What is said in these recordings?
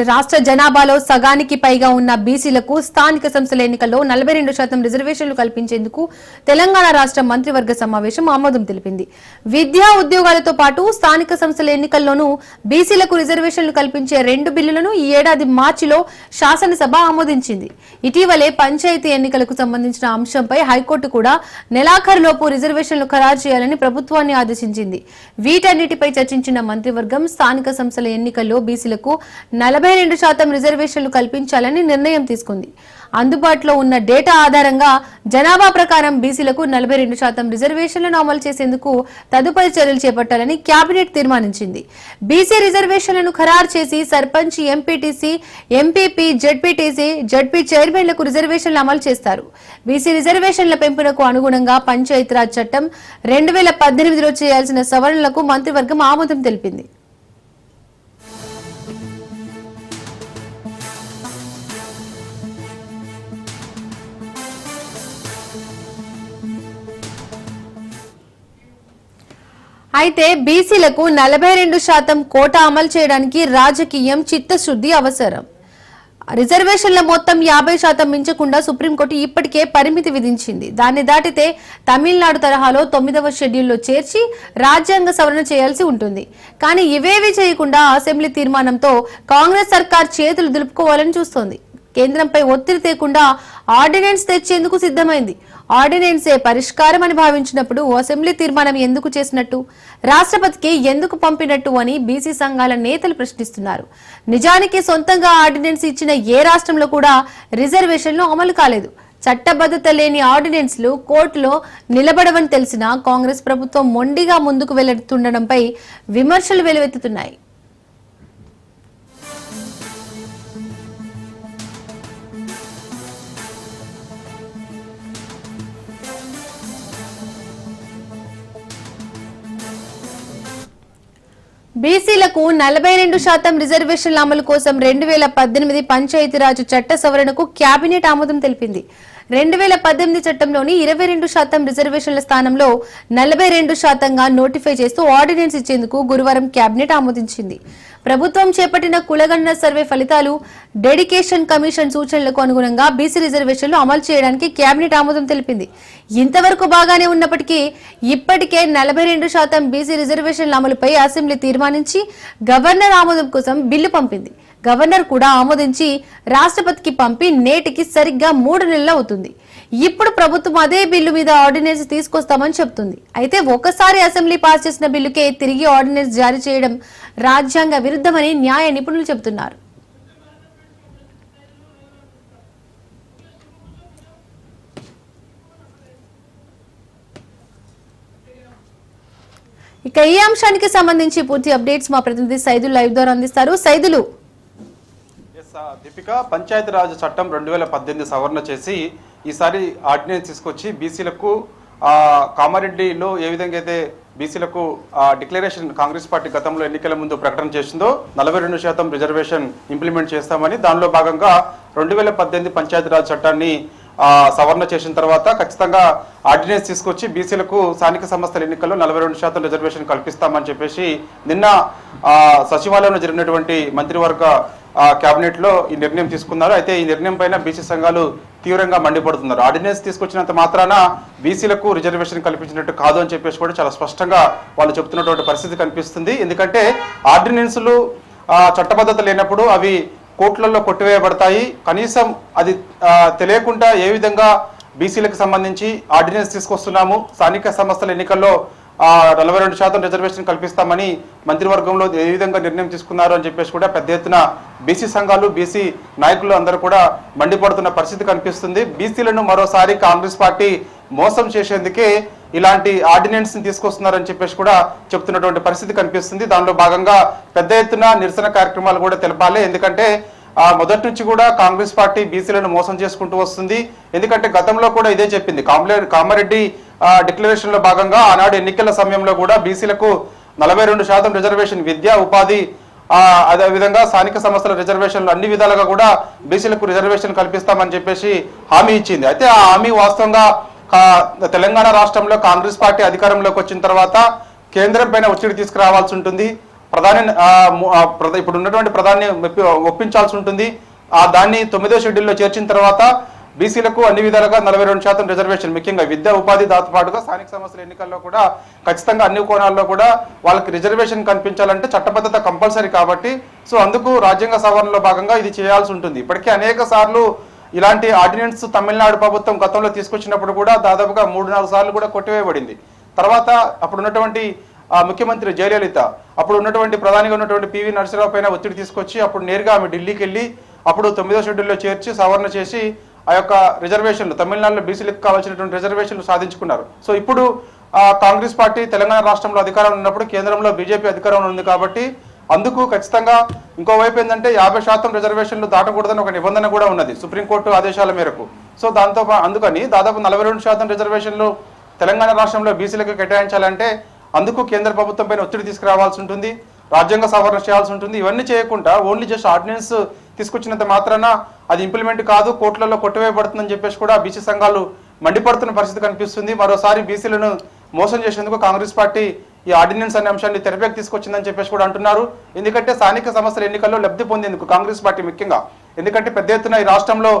రాష్ట్ర జనాభాలో సగానికి పైగా ఉన్న బీసీలకు స్థానిక సంస్థల ఎన్నికల్లో నలభై రెండు శాతం రిజర్వేషన్లు కల్పించేందుకు తెలంగాణ రాష్ట్ర మంత్రివర్గ సమావేశం ఆమోదం తెలిపింది. విద్యా ఉద్యోగాలతో పాటు స్థానిక సంస్థల ఎన్నికల్లోనూ బీసీలకు రిజర్వేషన్లు కల్పించే రెండు బిల్లులను ఈ ఏడాది మార్చిలో శాసనసభ ఆమోదించింది. ఇటీవలే పంచాయతీ ఎన్నికలకు సంబంధించిన అంశంపై హైకోర్టు కూడా నెలాఖరులోపు రిజర్వేషన్లు ఖరారు చేయాలని ప్రభుత్వాన్ని ఆదేశించింది. వీటన్నిటిపై చర్చించిన మంత్రివర్గం స్థానిక సంస్థల ఎన్నికల్లో బీసీలకు నలభై నలభై రెండు శాతం రిజర్వేషన్లు కల్పించాలని నిర్ణయం తీసుకుంది. అందుబాటులో ఉన్న డేటా ఆధారంగా జనాభా ప్రకారం బీసీలకు నలభై రెండు శాతం రిజర్వేషన్లను అమలు చేసేందుకు తదుపరి చర్యలు చేపట్టాలని కేబినెట్ తీర్మానించింది. బీసీ రిజర్వేషన్లను ఖరారు చేసి sarpanch MPTC MPP ZPTC ZP చైర్మన్లకు రిజర్వేషన్లు అమలు చేస్తారు. బీసీ రిజర్వేషన్ల పెంపునకు అనుగుణంగా పంచాయతీరాజ్ చట్టం రెండు వేల పద్దెనిమిదిలో చేయాల్సిన సవరణలకు మంత్రివర్గం ఆమోదం తెలిపింది. అయితే బీసీలకు నలభై రెండు శాతం కోటా అమలు చేయడానికి రాజకీయం చిత్తశుద్ధి అవసరం. రిజర్వేషన్ల మొత్తం యాభై శాతం మించకుండా సుప్రీంకోర్టు ఇప్పటికే పరిమితి విధించింది. దాన్ని దాటితే తమిళనాడు తరహాలో తొమ్మిదవ షెడ్యూల్లో చేర్చి రాజ్యాంగ సవరణ చేయాల్సి ఉంటుంది. కానీ ఇవేవి చేయకుండా అసెంబ్లీ తీర్మానంతో కాంగ్రెస్ సర్కార్ చేతులు దులుపుకోవాలని చూస్తోంది. కేంద్రంపై ఒత్తిడి తేకుండా ఆర్డినెన్స్ తెచ్చేందుకు సిద్ధమైంది. ఆర్డినెన్సే పరిష్కారం అని భావించినప్పుడు అసెంబ్లీ తీర్మానం ఎందుకు చేసినట్టు? రాష్ట్రపతికి ఎందుకు పంపినట్టు అని బీసీ సంఘాల నేతలు ప్రశ్నిస్తున్నారు. నిజానికి సొంతంగా ఆర్డినెన్స్ ఇచ్చిన ఏ రాష్ట్రంలో కూడా రిజర్వేషన్లు అమలు కాలేదు. చట్టబద్ధత లేని ఆర్డినెన్స్లు కోర్టులో నిలబడవని తెలిసినా కాంగ్రెస్ ప్రభుత్వం మొండిగా ముందుకు వెళ్తుండడంపై విమర్శలు వెలువెత్తుతున్నాయి. బీసీలకు నలభై రెండు శాతం రిజర్వేషన్ల అమలు కోసం రెండు వేల పద్దెనిమిది పంచాయతీరాజ్ చట్ట సవరణకు కేబినెట్ ఆమోదం తెలిపింది. రెండు వేల పద్దెనిమిది చట్టంలోని ఇరవై రెండు శాతం రిజర్వేషన్ల స్థానంలో నలభై రెండు శాతంగా నోటిఫై చేస్తూ ఆర్డినెన్స్ ఇచ్చేందుకు గురువారం కేబినెట్ ఆమోదించింది. ప్రభుత్వం చేపట్టిన కులగణన సర్వే ఫలితాలు డెడికేషన్ కమిషన్ సూచనలకు అనుగుణంగా బీసీ రిజర్వేషన్లు అమలు చేయడానికి కేబినెట్ ఆమోదం తెలిపింది. ఇంతవరకు బాగానే ఉన్నప్పటికీ ఇప్పటికే నలభై రెండు శాతం బీసీ రిజర్వేషన్ల అమలుపై అసెంబ్లీ తీర్మానించి గవర్నర్ ఆమోదం కోసం బిల్లు పంపింది. గవర్నర్ కూడా ఆమోదించి రాష్ట్రపతికి పంపి నేటికి సరిగ్గా మూడు నెలలు అవుతుంది. ఇప్పుడు ప్రభుత్వం అదే బిల్లు మీద ఆర్డినెన్స్ తీసుకొస్తామని చెప్తుంది. అయితే ఒకసారి అసెంబ్లీ పాస్ చేసిన బిల్లుకే తిరిగి ఆర్డినెన్స్ జారీ చేయడం రాజ్యాంగ విరుద్ధమని న్యాయ నిపుణులు చెబుతున్నారు. ఇక ఈ అంశానికి సంబంధించి పూర్తి అప్డేట్స్ మా ప్రతినిధి సైదులు లైవ్ ద్వారా అందిస్తారు. సైదులు దీపిక పంచాయతీరాజ్ చట్టం రెండు వేల పద్దెనిమిది సవరణ చేసి ఈసారి ఆర్డినెన్స్ తీసుకొచ్చి బీసీలకు కామారెడ్డిలో ఏ విధంగా అయితే బీసీలకు డిక్లరేషన్ కాంగ్రెస్ పార్టీ గతంలో ఎన్నికల ముందు ప్రకటన చేసిందో నలభై రెండు శాతం రిజర్వేషన్ ఇంప్లిమెంట్ చేస్తామని దానిలో భాగంగా రెండు వేల పద్దెనిమిది పంచాయతీరాజ్ చట్టాన్ని సవరణ చేసిన తర్వాత ఖచ్చితంగా ఆర్డినెన్స్ తీసుకొచ్చి బీసీలకు స్థానిక సంస్థల ఎన్నికల్లో నలభై రెండు శాతం రిజర్వేషన్ కల్పిస్తామని చెప్పేసి నిన్న సచివాలయంలో జరిగినటువంటి మంత్రివర్గ క్యాబినెట్లో కేబినెట్లో ఈ నిర్ణయం తీసుకున్నారు. అయితే ఈ నిర్ణయం పైన బీసీ సంఘాలు తీవ్రంగా మండిపడుతున్నారు. ఆర్డినెన్స్ తీసుకొచ్చినంత మాత్రాన బీసీలకు రిజర్వేషన్ కల్పించినట్టు కాదు అని చెప్పేసి కూడా చాలా స్పష్టంగా వాళ్ళు చెప్తున్నటువంటి పరిస్థితి కనిపిస్తుంది. ఎందుకంటే ఆర్డినెన్స్లు చట్టబద్ధత లేనప్పుడు అవి కోట్లలో కొట్టివేయబడతాయి. కనీసం అది తెలియకుండా ఏ విధంగా బీసీలకు సంబంధించి ఆర్డినెన్స్ తీసుకొస్తున్నాము స్థానిక సంస్థల ఎన్నికల్లో నలభై రెండు శాతం రిజర్వేషన్ కల్పిస్తామని మంత్రివర్గంలో ఏ విధంగా నిర్ణయం తీసుకున్నారు అని చెప్పేసి కూడా పెద్ద ఎత్తున బీసీ సంఘాలు బీసీ నాయకులు అందరూ కూడా మండిపడుతున్న పరిస్థితి కనిపిస్తుంది. బీసీలను మరోసారి కాంగ్రెస్ పార్టీ మోసం చేసేందుకే ఇలాంటి ఆర్డినెన్స్ని తీసుకొస్తున్నారని చెప్పేసి కూడా చెప్తున్నటువంటి పరిస్థితి కనిపిస్తుంది. దానిలో భాగంగా పెద్ద ఎత్తున నిరసన కార్యక్రమాలు కూడా తెలపాలి. ఎందుకంటే ఆ మొదటి నుంచి కూడా కాంగ్రెస్ పార్టీ బీసీలను మోసం చేసుకుంటూ వస్తుంది. ఎందుకంటే గతంలో కూడా ఇదే చెప్పింది. కామరెడ్డి కామారెడ్డి డిక్లరేషన్లో భాగంగా ఆనాడు ఎన్నికల సమయంలో కూడా బీసీలకు నలభై రెండు శాతం రిజర్వేషన్ విద్యా ఉపాధి అదేవిధంగా అదే విధంగా స్థానిక సంస్థల రిజర్వేషన్లు అన్ని విధాలుగా కూడా బీసీలకు రిజర్వేషన్ కల్పిస్తామని చెప్పేసి హామీ ఇచ్చింది. అయితే ఆ హామీ వాస్తవంగా తెలంగాణ రాష్ట్రంలో కాంగ్రెస్ పార్టీ అధికారంలోకి వచ్చిన తర్వాత కేంద్రం పైన ఒత్తిడి తీసుకురావాల్సి ఉంటుంది. ప్రధాని ఇప్పుడు ఉన్నటువంటి ప్రధాని ఒప్పించాల్సి ఉంటుంది. ఆ దాన్ని తొమ్మిదో షెడ్యూల్లో చేర్చిన తర్వాత బీసీలకు అన్ని విధాలుగా నలభై రెండు శాతం రిజర్వేషన్. ముఖ్యంగా విద్యా ఉపాధి దాంతో పాటుగా స్థానిక సంస్థల ఎన్నికల్లో కూడా ఖచ్చితంగా అన్ని కోణాల్లో కూడా వాళ్ళకి రిజర్వేషన్ కనిపించాలంటే చట్టబద్ధత కంపల్సరీ కాబట్టి. సో అందుకు రాజ్యాంగ సవరణలో భాగంగా ఇది చేయాల్సి ఉంటుంది. ఇప్పటికే అనేక సార్లు ఇలాంటి ఆర్డినెన్స్ తమిళనాడు ప్రభుత్వం గతంలో తీసుకొచ్చినప్పుడు కూడా దాదాపుగా మూడు నాలుగు సార్లు కూడా కొట్టివేయబడింది. తర్వాత అప్పుడు ఉన్నటువంటి ముఖ్యమంత్రి జయలలిత అప్పుడు ఉన్నటువంటి ప్రధానిగా ఉన్నటువంటి పివి నరసింహరావు పైన ఒత్తిడి తీసుకొచ్చి అప్పుడు నేరుగా ఆమె ఢిల్లీకి వెళ్ళి అప్పుడు తొమ్మిదో షెడ్యూల్లో చేర్చి సవరణ చేసి ఆ యొక్క రిజర్వేషన్లు తమిళనాడులో బీసీలకు కావాల్సినటువంటి రిజర్వేషన్లు సాధించుకున్నారు. సో ఇప్పుడు కాంగ్రెస్ పార్టీ తెలంగాణ రాష్ట్రంలో అధికారంలో ఉన్నప్పుడు కేంద్రంలో బీజేపీ అధికారంలో ఉంది కాబట్టి అందుకు ఖచ్చితంగా ఇంకోవైపు ఏంటంటే యాభై శాతం రిజర్వేషన్లు దాటకూడదని ఒక నిబంధన కూడా ఉన్నది సుప్రీంకోర్టు ఆదేశాల మేరకు. సో దాంతో అందుకని దాదాపు నలభై రెండు శాతం రిజర్వేషన్లు తెలంగాణ రాష్ట్రంలో బీసీలకు కేటాయించాలంటే అందుకు కేంద్ర ప్రభుత్వం పైన ఒత్తిడి తీసుకురావాల్సి ఉంటుంది. రాజ్యాంగ సవరణ చేయాల్సి ఉంటుంది. ఇవన్నీ చేయకుండా ఓన్లీ జస్ట్ ఆర్డినెన్స్ తీసుకొచ్చినంత మాత్రాన అది ఇంప్లిమెంట్ కాదు కోర్టులలో కొట్టవేయబడుతుందని చెప్పేసి కూడా బీసీ సంఘాలు మండిపడుతున్న పరిస్థితి కనిపిస్తుంది. మరోసారి బీసీలను మోసం చేసేందుకు కాంగ్రెస్ పార్టీ ఈ ఆర్డినెన్స్ అనే అంశాన్ని తెరపైకి తీసుకొచ్చిందని చెప్పేసి కూడా అంటున్నారు. ఎందుకంటే స్థానిక సంస్థల ఎన్నికల్లో లబ్ధి పొందేందుకు కాంగ్రెస్ పార్టీ ముఖ్యంగా. ఎందుకంటే పెద్ద ఎత్తున ఈ రాష్ట్రంలో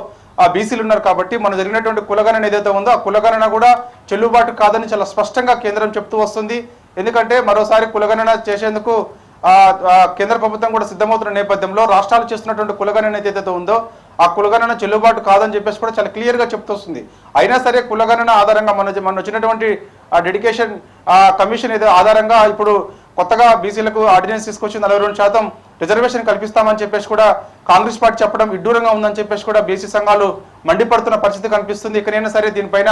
ఆ బీసీలు ఉన్నారు కాబట్టి మన జరిగినటువంటి కులగణన ఏదైతే ఉందో ఆ కులగణన కూడా చెల్లుబాటు కాదని చాలా స్పష్టంగా కేంద్రం చెప్తూ వస్తుంది. ఎందుకంటే మరోసారి కులగణన చేసేందుకు కేంద్ర ప్రభుత్వం కూడా సిద్ధమవుతున్న నేపథ్యంలో రాష్ట్రాలు చేస్తున్నటువంటి కులగణన ఏదైతే ఉందో ఆ కులగణన చెల్లుబాటు కాదని చెప్పేసి కూడా చాలా క్లియర్గా చెప్తూ అయినా సరే కులగణన ఆధారంగా మన మన వచ్చినటువంటి డెడికేషన్ కమిషన్ ఏదో ఆధారంగా ఇప్పుడు కొత్తగా బీసీలకు ఆర్డినెన్స్ తీసుకొచ్చి నలభై రెండు శాతం రిజర్వేషన్ కల్పిస్తామని చెప్పేసి కూడా కాంగ్రెస్ పార్టీ చెప్పడం విడ్డూరంగా ఉందని చెప్పేసి కూడా బీసీ సంఘాలు మండిపడుతున్న పరిస్థితి కనిపిస్తుంది. ఇకనైనా సరే దీనిపైన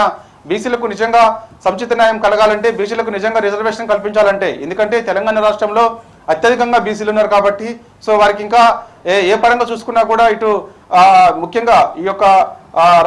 బీసీలకు నిజంగా సముచిత న్యాయం కలగాలంటే బీసీలకు నిజంగా రిజర్వేషన్ కల్పించాలంటే ఎందుకంటే తెలంగాణ రాష్ట్రంలో అత్యధికంగా బీసీలు ఉన్నారు కాబట్టి సో వారికి ఇంకా ఏ ఏ పరంగా చూసుకున్నా కూడా ఇటు ముఖ్యంగా ఈ యొక్క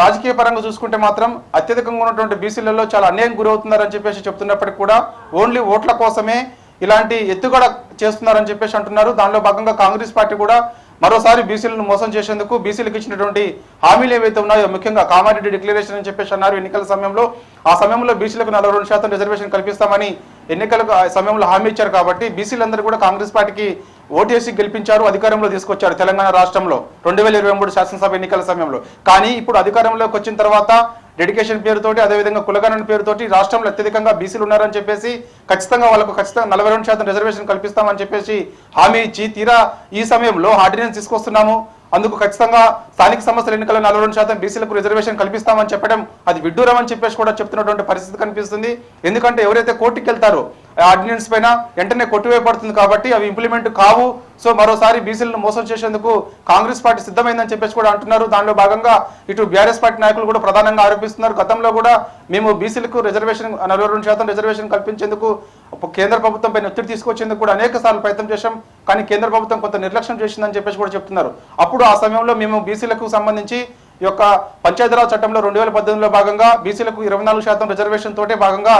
రాజకీయ పరంగా చూసుకుంటే మాత్రం అత్యధికంగా ఉన్నటువంటి బీసీలలో చాలా అన్యాయం గురవుతున్నారని చెప్పేసి చెప్తున్నప్పటికీ కూడా ఓన్లీ ఓట్ల కోసమే ఇలాంటి ఎత్తుగడ చేస్తున్నారని చెప్పేసి అంటున్నారు. దానిలో భాగంగా కాంగ్రెస్ పార్టీ కూడా మరోసారి బీసీలను మోసం చేసేందుకు బీసీలకు ఇచ్చినటువంటి హామీలు ఏవైతే ఉన్నాయో ముఖ్యంగా కామారెడ్డి డిక్లరేషన్ అని చెప్పేసి అన్నారు. ఎన్నికల సమయంలో ఆ సమయంలో బీసీలకు నలభై రెండు శాతం రిజర్వేషన్ కల్పిస్తామని ఎన్నికలకు ఆ సమయంలో హామీ ఇచ్చారు కాబట్టి బీసీలందరూ కూడా కాంగ్రెస్ పార్టీకి ఓటేసి గెలిపించారు అధికారంలో తీసుకొచ్చారు తెలంగాణ రాష్ట్రంలో రెండు వేల ఇరవై మూడు శాసనసభ ఎన్నికల సమయంలో. కానీ ఇప్పుడు అధికారంలోకి వచ్చిన తర్వాత డెడికేషన్ పేరుతోటి అదేవిధంగా కులగణన పేరుతోటి రాష్ట్రంలో అత్యధికంగా బీసీలు ఉన్నారని చెప్పేసి ఖచ్చితంగా వాళ్ళకు ఖచ్చితంగా నలభై రెండు శాతం రిజర్వేషన్ కల్పిస్తామని చెప్పేసి హామీ ఇచ్చి తీరా ఈ సమయంలో ఆర్డినెన్స్ తీసుకొస్తున్నాము. అందుకు ఖచ్చితంగా స్థానిక సంస్థల ఎన్నికల్లో నలభై రెండు శాతం బీసీలకు రిజర్వేషన్ కల్పిస్తామని చెప్పడం అది విడ్డూరం అని చెప్పేసి కూడా చెప్తున్నటువంటి పరిస్థితి కనిపిస్తుంది. ఎందుకంటే ఎవరైతే కోర్టుకి వెళ్తారో ఆర్డినెన్స్ పైన వెంటనే కొట్టివేయబడుతుంది కాబట్టి అవి ఇంప్లిమెంట్ కావు. సో మరోసారి బీసీలను మోసం చేసేందుకు కాంగ్రెస్ పార్టీ సిద్ధమైందని చెప్పేసి కూడా అంటున్నారు. దానిలో భాగంగా ఇటు బీఆర్ఎస్ పార్టీ నాయకులు కూడా ప్రధానంగా ఆరోపిస్తున్నారు. గతంలో కూడా మేము బీసీలకు రిజర్వేషన్ నలభై రెండు శాతం రిజర్వేషన్ కల్పించేందుకు కేంద్ర ప్రభుత్వం పైన ఒత్తిడి తీసుకొచ్చేందుకు కూడా అనేక సార్లు ప్రయత్నం చేశాం. కానీ కేంద్ర ప్రభుత్వం కొంత నిర్లక్ష్యం చేసిందని చెప్పేసి కూడా చెప్తున్నారు. అప్పుడు ఆ సమయంలో మేము బీసీలకు సంబంధించి ఈ యొక్క పంచాయతీరాజ్ చట్టంలో రెండు వేల పద్దెనిమిదిలో భాగంగా బీసీలకు ఇరవై నాలుగు శాతం రిజర్వేషన్ తోటే భాగంగా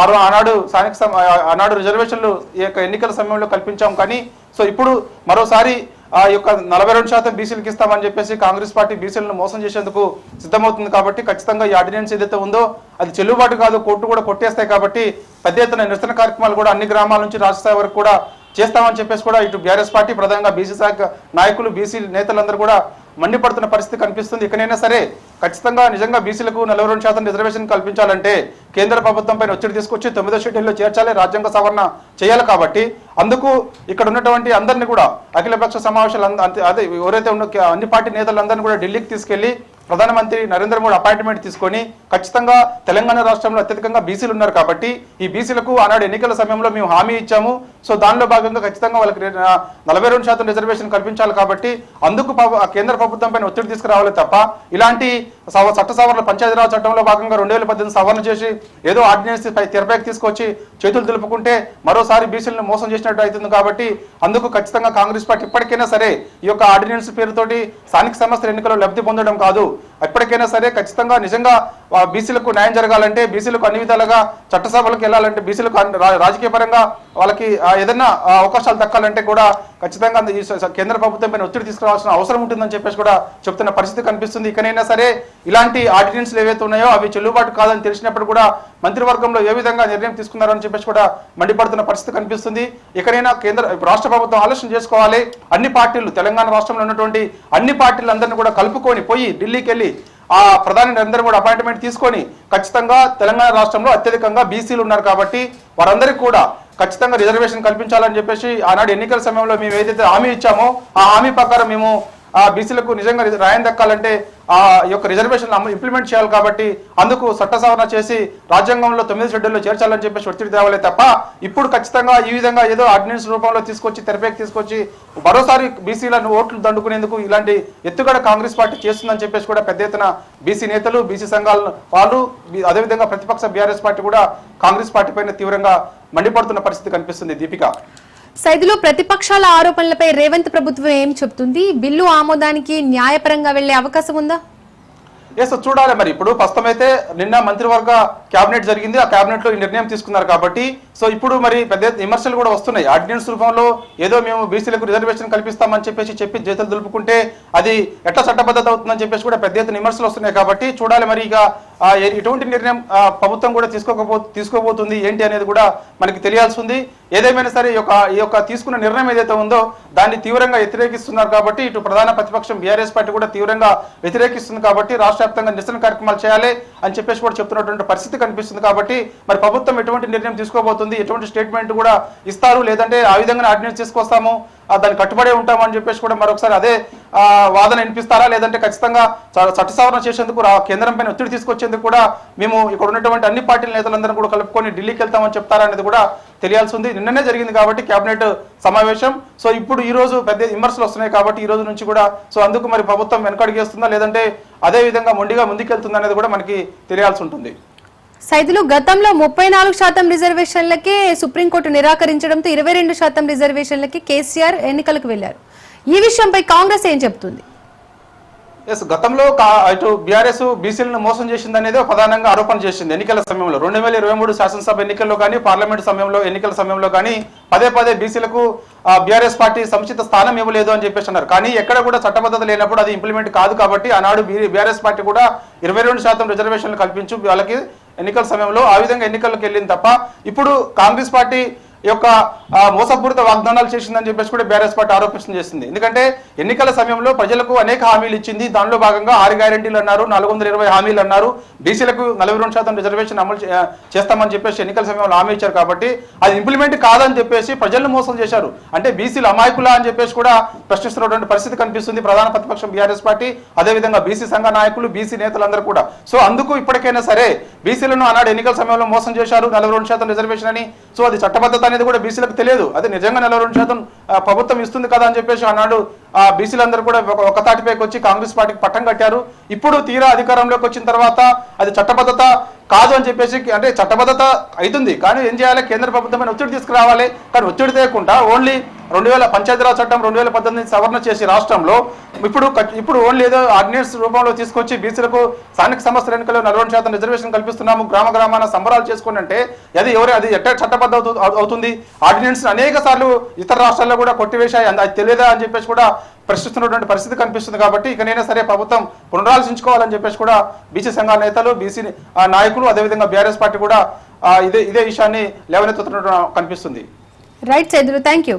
ఆరు ఆనాడు స్థానిక ఆనాడు రిజర్వేషన్లు ఈ యొక్క ఎన్నికల సమయంలో కల్పించాం. కానీ సో ఇప్పుడు మరోసారి ఆ యొక్క నలభై రెండు శాతం బీసీలకు ఇస్తామని చెప్పేసి కాంగ్రెస్ పార్టీ బీసీలను మోసం చేసేందుకు సిద్ధమవుతుంది కాబట్టి ఖచ్చితంగా ఈ ఆర్డినెన్స్ ఏదైతే ఉందో అది చెల్లుబాటు కాదు కోర్టు కూడా కొట్టేస్తాయి కాబట్టి పెద్ద ఎత్తున నిరసన కార్యక్రమాలు కూడా అన్ని గ్రామాల నుంచి రాష్ట్ర స్థాయి వరకు కూడా చేస్తామని చెప్పేసి కూడా ఇటు బీఆర్ఎస్ పార్టీ ప్రధానంగా బీసీ శాఖ నాయకులు బీసీ నేతలందరూ కూడా మండిపడుతున్న పరిస్థితి కనిపిస్తుంది. ఇకనైనా సరే ఖచ్చితంగా నిజంగా బీసీలకు నలభై రెండు శాతం రిజర్వేషన్ కల్పించాలంటే కేంద్ర ప్రభుత్వంపై ఒత్తిడి తీసుకొచ్చి తొమ్మిదో షెడ్యూల్లో చేర్చాలి రాజ్యాంగ సవరణ చేయాలి కాబట్టి. అందుకు ఇక్కడ ఉన్నటువంటి అందరినీ కూడా అఖిలపక్ష సమావేశాలు అదే ఎవరైతే ఉన్న అన్ని పార్టీ నేతలందరినీ కూడా ఢిల్లీకి తీసుకెళ్ళి ప్రధానమంత్రి నరేంద్ర మోడీ అపాయింట్మెంట్ తీసుకొని ఖచ్చితంగా తెలంగాణ రాష్ట్రంలో అత్యధికంగా బీసీలు ఉన్నారు కాబట్టి ఈ బీసీలకు ఆనాడు ఎన్నికల సమయంలో మేము హామీ ఇచ్చాము. సో దానిలో భాగంగా ఖచ్చితంగా వాళ్ళకి నలభై రెండు శాతం రిజర్వేషన్ కల్పించాలి కాబట్టి అందుకు కేంద్ర ప్రభుత్వం పైన ఒత్తిడి తీసుకురావాలి తప్ప ఇలాంటి సవ- చట్ట సవరణ పంచాయతీరాజ్ చట్టంలో భాగంగా రెండు వేల పద్దెనిమిది సవరణ చేసి ఏదో ఆర్డినెన్స్ పై తెరపైకి తీసుకొచ్చి చేతులు దులుపుకుంటే మరోసారి బీసీలను మోసం చేసినట్టు అవుతుంది కాబట్టి అందుకు ఖచ్చితంగా కాంగ్రెస్ పార్టీ ఇప్పటికైనా సరే ఈ యొక్క ఆర్డినెన్స్ పేరుతోటి స్థానిక సంస్థల ఎన్నికల్లో లబ్ధి పొందడం కాదు. ఎప్పటికైనా సరే ఖచ్చితంగా నిజంగా బీసీలకు న్యాయం జరగాలంటే బీసీలకు అన్ని విధాలుగా చట్టసభలకు వెళ్ళాలంటే బీసీలకు రాజకీయ పరంగా వాళ్ళకి ఏదైనా అవకాశాలు దక్కాలంటే కూడా ఖచ్చితంగా కేంద్ర ప్రభుత్వం పైన ఒత్తిడి తీసుకురావాల్సిన అవసరం ఉంటుందని చెప్పేసి కూడా చెప్తున్న పరిస్థితి కనిపిస్తుంది. ఇకనైనా సరే ఇలాంటి ఆర్డినెన్స్లు ఏవైతే ఉన్నాయో అవి చెల్లుబాటు కాదని తెలిసినప్పుడు కూడా మంత్రివర్గంలో ఏ విధంగా నిర్ణయం తీసుకున్నారని చెప్పేసి కూడా మండిపడుతున్న పరిస్థితి కనిపిస్తుంది. ఇకనైనా కేంద్ర ఇప్పుడు రాష్ట్ర ప్రభుత్వం ఆలోచన చేసుకోవాలి. అన్ని పార్టీలు తెలంగాణ రాష్ట్రంలో ఉన్నటువంటి అన్ని పార్టీలందరినీ కూడా కలుపుకొని పోయి ఢిల్లీకి వెళ్ళి ఆ ప్రధాని అందరూ కూడా అపాయింట్మెంట్ తీసుకొని ఖచ్చితంగా తెలంగాణ రాష్ట్రంలో అత్యధికంగా బీసీలు ఉన్నారు కాబట్టి వారందరికీ కూడా ఖచ్చితంగా రిజర్వేషన్ కల్పించాలని చెప్పేసి ఆనాడు ఎన్నికల సమయంలో మేము ఏదైతే హామీ ఇచ్చామో ఆ హామీ ప్రకారం మేము ఆ బీసీలకు నిజంగా రాయం దక్కాలంటే ఆ యొక్క రిజర్వేషన్ ఇంప్లిమెంట్ చేయాలి కాబట్టి అందుకు చట్ట సవరణ చేసి రాజ్యాంగంలో తొమ్మిది షెడ్యూల్లో చేర్చాలని చెప్పేసి ఒత్తిడి తేవాలే తప్ప ఇప్పుడు ఖచ్చితంగా ఈ విధంగా ఏదో ఆర్డినెన్స్ రూపంలో తీసుకొచ్చి తెరపైకి తీసుకొచ్చి మరోసారి బీసీలను ఓట్లు దండుకునేందుకు ఇలాంటి ఎత్తుగడ కాంగ్రెస్ పార్టీ చేస్తుందని చెప్పేసి కూడా పెద్ద ఎత్తున బీసీ నేతలు బీసీ సంఘాల వాళ్ళు అదేవిధంగా ప్రతిపక్ష బీఆర్ఎస్ పార్టీ కూడా కాంగ్రెస్ పార్టీ పైన తీవ్రంగా మండిపడుతున్న పరిస్థితి కనిపిస్తుంది దీపిక. సైదులో ప్రతిపక్షాల ఆరోపణలపై రేవంత్ ప్రభుత్వం ఏం చెప్తుంది బిల్లు ఆమోదానికి న్యాయపరంగా వెళ్ళే అవకాశం ఉందా? ఎస్ చూడాలి మరి. ఇప్పుడు ప్రస్తుతం అయితే నిన్న మంత్రివర్గ కేబినెట్ జరిగింది ఆ కేబినెట్లో ఈ నిర్ణయం తీసుకున్నారు కాబట్టి. సో ఇప్పుడు మరి పెద్ద విమర్శలు కూడా వస్తున్నాయి. ఆర్డినెన్స్ రూపంలో ఏదో మేము బీసీలకు రిజర్వేషన్ కల్పిస్తామని చెప్పేసి చెప్పి చేతులు దులుపుకుంటే అది ఎట్లా చట్టబద్ధత అవుతుందని చెప్పేసి కూడా పెద్ద ఎత్తున విమర్శలు వస్తున్నాయి కాబట్టి చూడాలి మరి ఇక ఎటువంటి నిర్ణయం ప్రభుత్వం కూడా తీసుకోకపో తీసుకోబోతుంది ఏంటి అనేది కూడా మనకి తెలియాల్సి ఉంది. ఏదేమైనా సరే ఈ యొక్క ఈ యొక్క తీసుకున్న నిర్ణయం ఏదైతే ఉందో దాన్ని తీవ్రంగా వ్యతిరేకిస్తున్నారు కాబట్టి ఇటు ప్రధాన ప్రతిపక్షం బీఆర్ఎస్ పార్టీ కూడా తీవ్రంగా వ్యతిరేకిస్తుంది కాబట్టి రాష్ట్ర వ్యాప్తంగా నిరసన కార్యక్రమాలు చేయాలి అని చెప్పేసి కూడా చెప్తున్నటువంటి పరిస్థితి కనిపిస్తుంది కాబట్టి మరి ప్రభుత్వం ఎటువంటి నిర్ణయం తీసుకోబోతుంది? ఎటువంటి స్టేట్మెంట్ కూడా ఇస్తారు? లేదంటే ఆ విధంగా ఆర్డినెన్స్ తీసుకొస్తాము? దాన్ని కట్టుబడే ఉంటామని చెప్పేసి కూడా మరొకసారి అదే వాదన వినిపిస్తారా? లేదంటే ఖచ్చితంగా చట్ట సవరణ చేసేందుకు కేంద్రం పైన ఒత్తిడి తీసుకొచ్చేందుకు కూడా మేము ఇక్కడ ఉన్నటువంటి అన్ని పార్టీల నేతలందరూ కూడా కలుపుకొని ఢిల్లీకి వెళ్తామని చెప్తారా అనేది కూడా తెలియాల్సి ఉంది నిన్ననే జరిగింది కాబట్టి కేబినెట్ సమావేశం. సో ఇప్పుడు ఈ రోజు పెద్ద విమర్శలు వస్తున్నాయి కాబట్టి ఈ రోజు నుంచి కూడా సో అందుకు మరి ప్రభుత్వం వెనకడిగేస్తుందా లేదంటే అదే విధంగా మొండిగా ముందుకెళ్తుందా అనేది కూడా మనకి తెలియాల్సి ఉంటుంది. సైదులు గతంలో ముప్పై నాలుగు శాతం రిజర్వేషన్లకే సుప్రీంకోర్టు నిరాకరించడంతో ఇరవై రెండు శాతం రిజర్వేషన్లకి కేసీఆర్ ఎన్నికలకు వెళ్ళారు ఈ విషయంపై కాంగ్రెస్ ఏం చెప్తుంది? ఎస్ గతంలో కా- ఇటు బీఆర్ఎస్ బీసీలను మోసం చేసింది అనేది ప్రధానంగా ఆరోపణ చేసింది ఎన్నికల సమయంలో. రెండు వేల ఇరవై మూడు శాసనసభ ఎన్నికల్లో కానీ పార్లమెంట్ సమయంలో ఎన్నికల సమయంలో కానీ పదే పదే బీసీలకు బీఆర్ఎస్ పార్టీ సముచిత స్థానం ఇవ్వలేదు అని చెప్పేసి అన్నారు. కానీ ఎక్కడ కూడా చట్టబద్ధత లేనప్పుడు అది ఇంప్లిమెంట్ కాదు కాబట్టి ఆనాడు బీఆర్ఎస్ పార్టీ కూడా ఇరవై రెండు శాతం రిజర్వేషన్లు కల్పించు వాళ్ళకి ఎన్నికల సమయంలో ఆ విధంగా ఎన్నికలకు వెళ్ళింది తప్ప ఇప్పుడు కాంగ్రెస్ పార్టీ యొక్క మోసపూరిత వాగ్దానాలు చేసిందని చెప్పేసి కూడా బీఆర్ఎస్ పార్టీ ఆరోపణ చేసింది. ఎందుకంటే ఎన్నికల సమయంలో ప్రజలకు అనేక హామీలు ఇచ్చింది. దానిలో భాగంగా ఆరు గ్యారెంటీలు అన్నారు నాలుగు వందల ఇరవై హామీలు అన్నారు. బీసీలకు నలభై రెండు శాతం రిజర్వేషన్ అమలు చేస్తామని చెప్పేసి ఎన్నికల సమయంలో హామీ ఇచ్చారు కాబట్టి అది ఇంప్లిమెంట్ కాదని చెప్పేసి ప్రజలను మోసం చేశారు. అంటే బీసీలు అమాయకులా అని చెప్పేసి కూడా ప్రశ్నిస్తున్నటువంటి పరిస్థితి కనిపిస్తుంది. ప్రధాన ప్రతిపక్షం బీఆర్ఎస్ పార్టీ అదేవిధంగా బీసీ సంఘ నాయకులు బీసీ నేతలందరూ కూడా. సో అందుకు ఇప్పటికైనా సరే బీసీలను ఆనాడు ఎన్నికల సమయంలో మోసం చేశారు. నలభై రెండు శాతం రిజర్వేషన్ అని. సో అది చట్టబద్ధత అనేది కూడా బీసీలకు తెలియదు. అది నిజంగా నెల రెండు శాతం ప్రభుత్వం ఇస్తుంది కదా అని చెప్పేసి ఆనాడు ఆ బీసీలందరూ కూడా ఒక ఒక తాటిపైకి వచ్చి కాంగ్రెస్ పార్టీకి పట్టం కట్టారు. ఇప్పుడు తీరా అధికారంలోకి వచ్చిన తర్వాత అది చట్టబద్ధత కాదు అని చెప్పేసి అంటే చట్టబద్ధత అవుతుంది కానీ ఏం చేయాలి? కేంద్ర ప్రభుత్వమైన ఒత్తిడి తీసుకురావాలి. కానీ ఒత్తిడి తేయకుండా ఓన్లీ రెండు వేల పంచాయతీరాజ్ చట్టం రెండు వేల పద్దెనిమిది సవరణ చేసి రాష్ట్రంలో ఇప్పుడు కట్- ఇప్పుడు ఓన్లీ ఏదో ఆర్డినెన్స్ రూపంలో తీసుకొచ్చి బీసీలకు స్థానిక సంస్థల ఎన్నికల్లో నలభై శాతం రిజర్వేషన్ కల్పిస్తున్నాము గ్రామ గ్రామాన సంబరాలు చేసుకుని అంటే అది ఎవరు అది ఎట్ట చట్టబద్ధ అవుతుంది? ఆర్డినెన్స్ అనేక సార్లు ఇతర రాష్ట్రాల్లో కూడా కొట్టివేశాయి. అది తెలియదా అని చెప్పేసి కూడా ప్రశ్నిస్తున్నటువంటి పరిస్థితి కనిపిస్తుంది కాబట్టి ఇకనైనా సరే ప్రభుత్వం పునరాలోచించుకోవాలని చెప్పేసి కూడా బీసీ సంఘాల నేతలు బీసీ నాయకులు అదేవిధంగా బీఆర్ఎస్ పార్టీ కూడా ఇదే ఇదే విషయాన్ని లేవనెత్తుతున్నట్టు కనిపిస్తుంది. Right Saidulu thank you